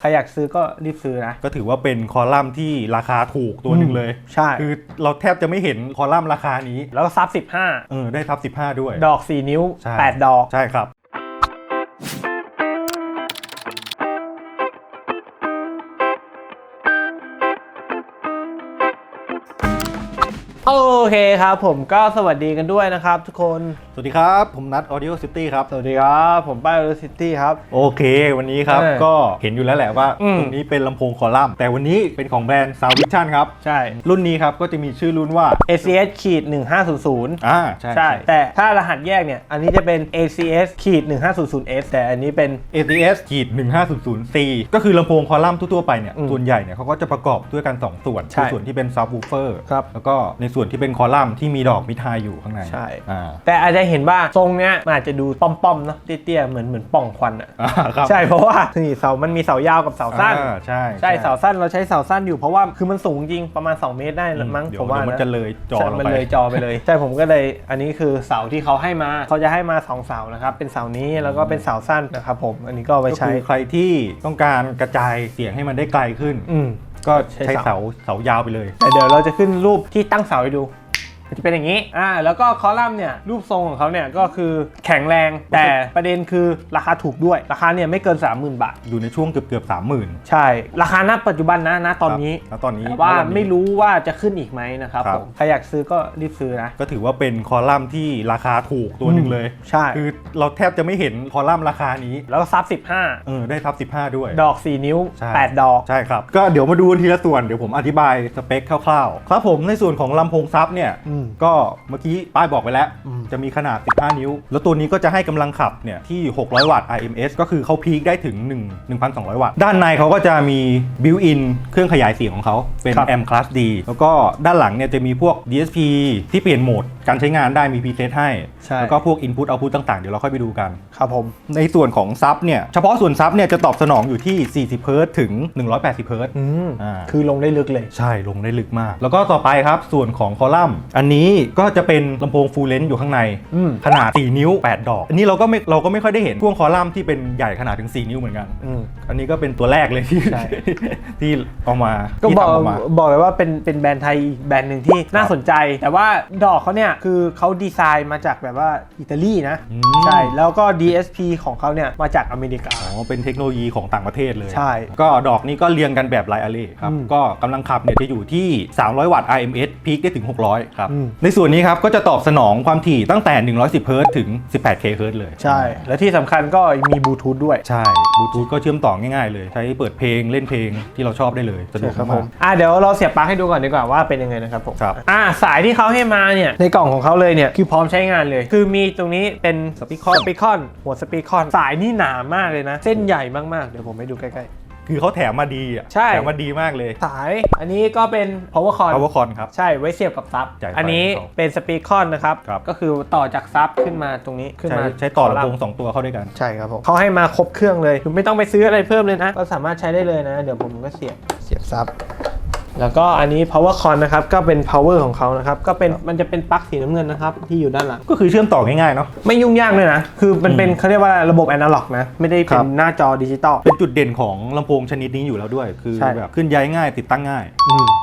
ใครอยากซื้อก็รีบซื้อนะ ก็ถือว่าเป็นคอลัมน์ที่ราคาถูกตัวหนึ่งเลย ใช่ คือเราแทบจะไม่เห็นคอลัมน์ราคานี้ แล้วก็ซับเออ ได้ทับ 15 ด้วย15ดอก 4 นิ้วใช่8ดอก ใช่ครับโอ เคครับ ผมก็สวัสดีกันด้วยนะครับทุกคน สวัสดีครับ ผมนัท Audio City ครับ สวัสดีครับ ผมป้ายโรซิตี้ครับ โอเค วันนี้ครับ เออก็เห็นอยู่แล้วแหละว่า อืม ตรงนี้เป็นลำโพงคอลัมน์แต่วันนี้เป็นของแบรนด์ Sound Vision ครับ ใช่ รุ่นนี้ครับ ก็จะมีชื่อรุ่นว่า ACS ขีด1500 อ่า ใช่ใช่ แต่ถ้ารหัสแยกเนี่ย อันนี้จะเป็น ACS ขีด 1500S แต่อันนี้เป็น ATS ขีด1500 C ก็คือลำโพงคอลัมน์ทั่วๆไปเนี่ย อืมส่วนใหญ่เนี่ยเขาก็จะประกอบด้วยกัน 2 ส่วน ใช่คือส่วนที่เป็น subwoofer ครับแล้วก็ในส่วนที่เป็นคอลัมน์ที่มีดอกมิดไฮอยู่ข้างในใช่ อ่าแต่อาจจะเห็นว่าทรงเนี้ยมันอาจจะดูป้อมๆเนอะเตี้ยๆเหมือนเหมือนป่องควันอะอ่าครับใช่เพราะว่านี่เสามันมีเสายาวกับเสาสั้น อ่าใช่ใช่เสาสั้นเราใช้เสาสั้นอยู่เพราะว่าคือมันสูงจริงประมาณ 2 เมตรได้อืมั้งเดี๋ยผมว่าเดี๋ยวมันนะจะเลยจอใช่เรามันไป เลยจอไปเลย ใช่ผมก็เลยอันนี้คือเสาที่เขาให้มาเขาจะให้มาสองเสานะครับเป็นเสานี้แล้วก็เป็นเสาสั้นนะครับผมอันนี้ก็เอาไปก็ใช้ คือใครที่ต้องการกระจายเสียงให้มันได้ไกลขึ้น อืม ก็ใช้ใช้เสา เสาเสายาวไปเลย แต่เดี๋ยวเราจะขึ้นรูปที่ตั้งเสาให้ดูมัน จะเป็นอย่างนี้ อ่า แล้วก็คอลัมน์เนี่ยรูปทรงของเขาเนี่ยก็คือแข็งแรง แต่ประเด็นคือราคาถูกด้วย ราคาเนี่ยไม่เกิน 30,000 บาท อยู่ในช่วงเกือบเกือบสามหมื่นใช่ ราคาณปัจจุบันนะณตอนนี้แล้วตอนนี้แต่ว่าณนนี้ไม่รู้ว่าจะขึ้นอีกไหมนะครับครับผมใครอยากซื้อก็รีบซื้อนะ ก็ถือว่าเป็นคอลัมน์ที่ราคาถูกตัวหนึ่งเลย ใช่ คือเราแทบจะไม่เห็นคอลัมน์ราคานี้ แล้วก็ซับเออได้ทับ 15 ด้วย15ดอก 4 นิ้วใช่8ดอก ใช่ครับ ก็เดี๋ยวมาดูทีละส่วน เดี๋ยวผมอธิบายสเปคคร่าวๆ ครับผมในส่วนของลำโพงซับเนี่ยอืมก็เมื่อกี้ป้ายบอกไปแล้วอืมจะมีขนาด 15 นิ้ว แล้วตัวนี้ก็จะให้กำลังขับเนี่ยที่ 600 วัตต์ IMS ก็คือเขาพีคได้ถึง 1 1,200 วัตต์ ด้านในเขาก็จะมีบิวอินเครื่องขยายเสียงของเขาเป็นครับ M Class D แล้วก็ด้านหลังเนี่ยจะมีพวก DSP ที่เปลี่ยนโหมด การใช้งานได้มี preset ให้ ใช่ แล้วก็พวก Input Output ต่างๆ เดี๋ยวเราค่อยไปดูกัน ครับผม ในส่วนของซับเนี่ย เฉพาะส่วนซับเนี่ยจะตอบสนองอยู่ที่ 40 เฮิรตซ์ถึง 180 เฮิรตซ์ อืม อ่า คือลงได้ลึกเลย ใช่ลงได้ลึกมาก แล้วก็ต่อไปครับ ส่วนของคอลัมน์ อันนี้ก็จะเป็นลำโพงฟูลเลนซ์อยู่ข้างใน อืม ขนาด 4 นิ้ว 8 ดอก อันนี้เราก็ไม่เราก็ไม่ค่อยได้เห็นพวงคอลัมน์ที่เป็นใหญ่ขนาดถึง 4 นิ้วเหมือนกัน อืม อันนี้ก็เป็นตัวแรกเลยที่ใช่ ที่เอามาก็ที่บอกทำออกมา บอกเลยว่าเป็นเป็นแบรนด์ไทยอีกแบรนด์หนึ่งที่น่าสนใจ แต่ว่าดอกเขาเนี่ยคือเขาดีไซน์มาจากแบบว่าอิตาลีนะ อืม ใช่ แล้วก็ DSP ของเขาเนี่ยมาจากอเมริกา อ๋อ เป็นเทคโนโลยีของต่างประเทศเลย ใช่ก็ดอกนี้ก็เรียงกันแบบไลอารีครับ อืมก็กำลังขับเนี่ยจะอยู่ที่ 300 วัตต์ IMS พีคได้ถึง 600 ครับ อืม ในส่วนนี้ครับ ก็จะตอบสนองความถี่ตั้งแต่ 110 เฮิรตซ์ถึง 18 k เฮิรตซ์เลย ใช่ และที่สำคัญก็มีบลูทูธด้วย ใช่บลูทูธก็เชื่อมต่อง่ายๆเลย ใช้เปิดเพลงเล่นเพลงที่เราชอบได้เลยสะดวกครับผมมาก อะเดี๋ยวเราเสียบปลั๊กให้ดูก่อนดีกว่าว่าเป็นยังไงนะครับผมครับ อะสายที่เขาให้มาเนี่ยในกล่องของเขาเลยเนี่ยคือพร้อมใช้งานเลย คือมีตรงนี้เป็นสปีคอนสปีคอนหัวสปีคอนสายนี่หนามากเลยนะ เส้นใหญ่มากๆ เดี๋ยวผมให้ดูใกล้คือเขาแถมมาดีอะใช่ แถมมาดีมากเลยๆสาย อันนี้ก็เป็น power cord power con ครับ ใช่ ไว้เสียบกับซับจ่ายไฟอันนี้ให้เขาเป็นสปีคอนนะครับครับ ก็คือต่อจากซับขึ้นมาตรงนี้ ขึ้นใช้มา ใช้ต่อคลำมโพงสองตัวเข้าด้วยกัน ใช่ครับผมเขาให้มาครบเครื่องเลย คือไม่ต้องไปซื้ออะไรเพิ่มเลยนะ ก็สามารถใช้ได้เลยนะ เดี๋ยวผมก็เสียบ เสียบซับ แล้วก็อันนี้ power con นะครับ ก็เป็น power ของเขานะครับ ก็เป็น มันจะเป็นปลั๊กสีน้ำเงินนะครับ ที่อยู่ด้านหลัง ก็คือเชื่อมต่อง่ายๆเนาะ ไม่ยุ่งยากเลยนะ คือมันเป็นเขาเรียกว่าระบบ analog นะ ไม่ได้เป็ครันบหน้าจอดิจิตอล เป็นจุดเด่นของลำโพงชนิดนี้อยู่แล้วด้วย คือใช่ แบบขึ้นย้ายง่ายติดตั้งง่าย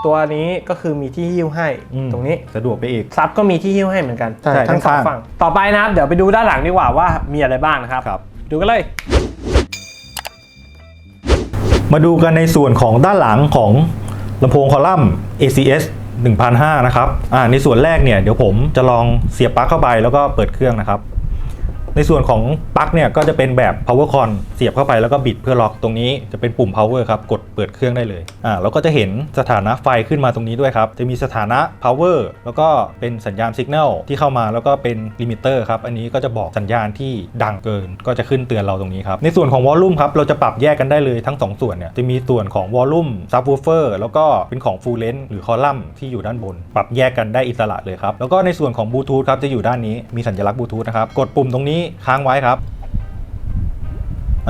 ตัวนี้ก็คือมีที่หิ้วให้ อืมตรงนี้ สะดวกไปอีก ซับก็มีที่หิ้วให้เหมือนกัน ใช่ทั้งสองข้างๆฝั่ง ต่อไปนะครับ เดี๋ยวไปดูด้านหลังดีกว่าว่ามีอะไรบ้างนะครับ ครับ ดูกันเลย มาดูกันในส่วนของด้านหลังของ ลำโพงคอลัมน์ ACS 1005 นะครับ อ่า ในส่วนแรกเนี่ย เดี๋ยวผมจะลองเสียบปลั๊กเข้าไปแล้วก็เปิดเครื่องนะครับ ในส่วนของปลั๊กเนี่ยก็จะเป็นแบบ power con เสียบเข้าไปแล้วก็บิดเพื่อล็อกตรงนี้จะเป็นปุ่ม power ครับกดเปิดเครื่องได้เลยอ่าเราก็จะเห็นสถานะไฟขึ้นมาตรงนี้ด้วยครับ จะมีสถานะ power แล้วก็เป็นสัญญาณ signal ที่เข้ามาแล้วก็เป็น limiter ครับ อันนี้ก็จะบอกสัญญาณที่ดังเกิน ก็จะขึ้นเตือนเราตรงนี้ครับ ในส่วนของ volume ครับ เราจะปรับแยกกันได้เลยทั้ง 2 ส่วนเนี่ย จะมีส่วนของ volume subwoofer แล้วก็เป็นของ full length หรือ column ที่อยู่ด้านบน ปรับแยกกันได้อิสระเลยครับ แล้วก็ในส่วนของ bluetooth ครับ จะอยู่ด้านนี้ มีสัญลักษณ์ bluetooth นะครับ กดปุ่มตรงนี้ค้างไว้ครับ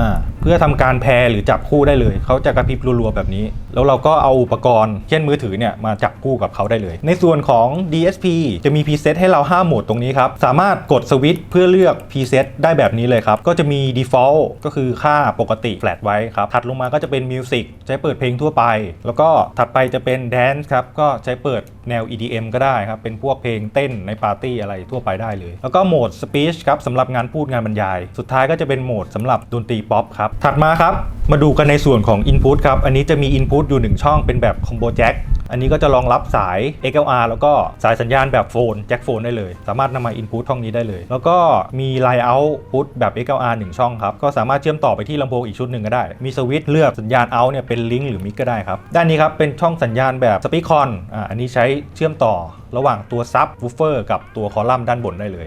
อ่าพื่อทำการแพรหรือจับคู่ได้เลย เขาจะกระพริบรัวๆแบบนี้ แล้วเราก็เอาอุปกรณ์ เช่นมือถือเนี่ยมาจับคู่กับเขาได้เลย ในส่วนของ DSP จะมี preset ให้เรา 5 โหมดตรงนี้ครับ สามารถกดสวิตช์เพื่อเลือก preset ได้แบบนี้เลยครับ ก็จะมี default ก็คือค่าปกติ flat ไว้ครับ ถัดลงมาก็จะเป็น music ใช้เปิดเพลงทั่วไป แล้วก็ถัดไปจะเป็น dance ครับ ก็ใช้เปิด แนว EDM ก็ได้ครับ เป็นพวกเพลงเต้นในปาร์ตี้อะไรทั่วไปได้เลย แล้วก็โหมด speech ครับสำหรับงานพูดงานบรรยาย สุดท้ายก็จะเป็นโหมดสำหรับดนตรีป๊อปครับ ถัดมาครับ มาดูกันในส่วนของ input ครับ อันนี้จะมี input อยู่ 1 ช่องเป็นแบบ combo jack อันนี้ก็จะรองรับสาย XLR แล้วก็สายสัญญาณแบบโฟนแจ็คโฟนได้เลย สามารถนำมา input ช่องนี้ได้เลย แล้วก็มี line output แบบ XLR 1 ช่องครับ ก็สามารถเชื่อมต่อไปที่ลำโพงอีกชุดหนึ่งก็ได้ มีสวิตช์เลือกสัญญาณ out เนี่ยเป็นลิงก์หรือมิกก็ได้ครับ ด้านนี้ครับเป็นช่องสัญญาณแบบ Speakon อ่าอันนี้ใช้เชื่อมต่อระหว่างตัวซับ woofer กับตัวคอลัมน์ด้านบนได้เลย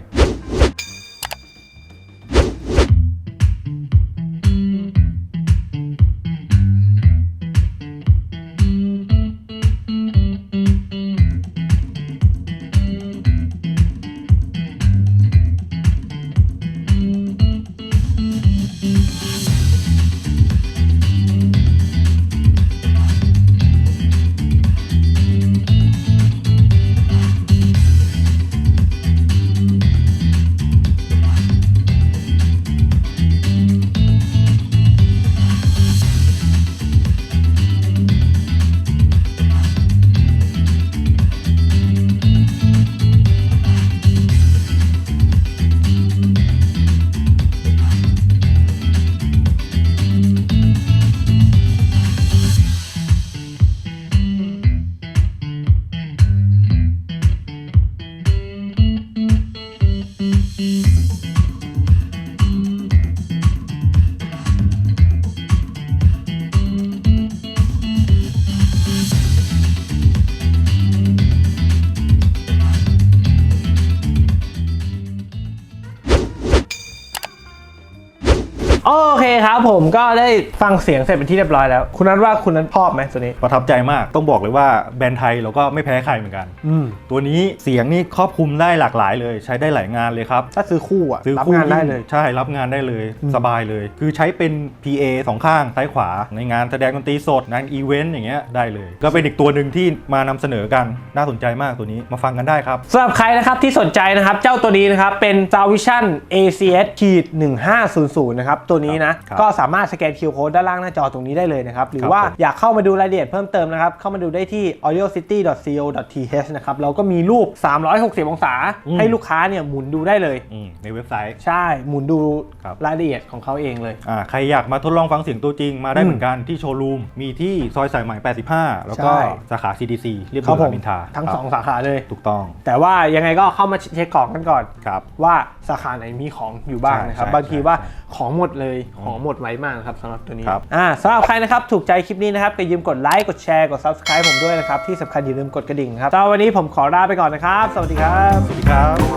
คครับผมก็ได้ฟังเสียงเสร็จเป็นที่เรียบร้อยแล้ว คุณนัทว่าคุณนัทชอบไหมตัวนี้ ประทับใจมากต้องบอกเลยว่าแบรนด์ไทยเราก็ไม่แพ้ใครเหมือนกัน อืม ตัวนี้เสียงนี่ครอบคลุมได้หลากหลายเลย ใช้ได้หลายงานเลยครับ ถ้าซื้อคู่อะซื้อรับคู่งานได้เลย ใช่รับงานได้เลยอืม สบายเลย คือใช้เป็น PA สองข้างซ้ายขวาในงานแสดงดนตรีสดงานอีเวนต์อย่างเงี้ยได้เลย ก็เป็นอีกตัวหนึ่งที่มานำเสนอกันน่าสนใจมากตัวนี้มาฟังกันได้ครับ สำหรับใครนะครับที่สนใจนะครับ เจ้าตัวนี้นะครับ เป็น s a v i s i o n ACS ขีด1500นะครับ ตัวนี้นะครับก็สามารถสแกน QR Code ด้านล่างหน้าจอตรงนี้ได้เลยนะครับ หรือครับว่าผมอยากเข้ามาดูรายละเอียดเพิ่มเติมนะครับ เข้ามาดูได้ที่ audiocity.co.th นะครับ เราก็มีรูป 360 องศาอืมให้ลูกค้าเนี่ยหมุนดูได้เลยอืมในเว็บไซต์ ใช่ หมุนดูครับรายละเอียดของเขาเองเลย อ่าใครอยากมาทดลองฟังเสียงตัวจริงมาได้อืมเหมือนกันที่โชว์รูม มีที่ซอยสายไหม85 แล้วก็ใช่สาขา CDC เรียบครัด่บวนผมรามอินทราทั้งครับสองสาขาเลย ถูกต้อง แต่ว่ายังไงก็เข้ามาเช็คของกันก่อนครับว่าสาขาไหนมีของอยู่บ้างใช่นะครับใช่บางทีใช่ว่าใช่ของหมดเลยของหมดไวมากนะครับสำหรับตัวนี้ครับอ่าสำหรับใครนะครับถูกใจคลิปนี้นะครับก็อย่าลืมกดไลค์กดแชร์กด subscribe ผมด้วยนะครับที่สำคัญอย่าลืมกดกระดิ่งครับสำหรับวันนี้ผมขอลาไปก่อนนะครับ สวัสดีครับ สวัสดีครับ